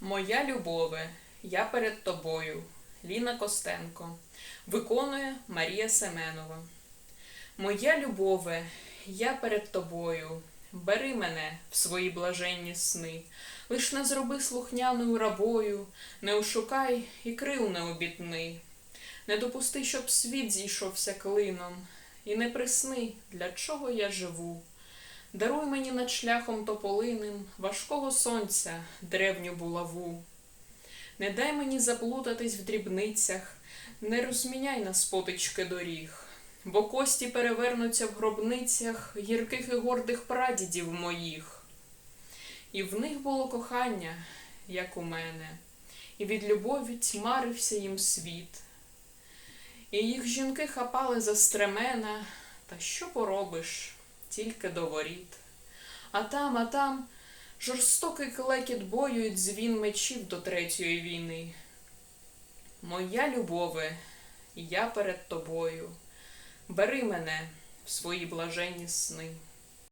Моя любове, я перед тобою. Ліна Костенко. Виконує Марія Семенова. Моя любове, я перед тобою. Бери мене в свої блаженні сни. Лиш не зроби слухняною рабою, не ошукай і крил не обітни. Не допусти, щоб світ зійшовся клином, і не присни, для чого я живу. Даруй мені над шляхом тополиним важкого сонця древню булаву. Не дай мені заплутатись в дрібницях, не розміняй на спотички доріг, бо кості перевернуться в гробницях гірких і гордих прадідів моїх. І в них було кохання, як у мене, і від любові тьмарився їм світ. І їх жінки хапали за стремена, та що поробиш, тільки до воріт. А там, а там жорстокий клекіт бою і дзвін мечів до третьої війни. Моя любове, я перед тобою, бери мене в свої блаженні сни.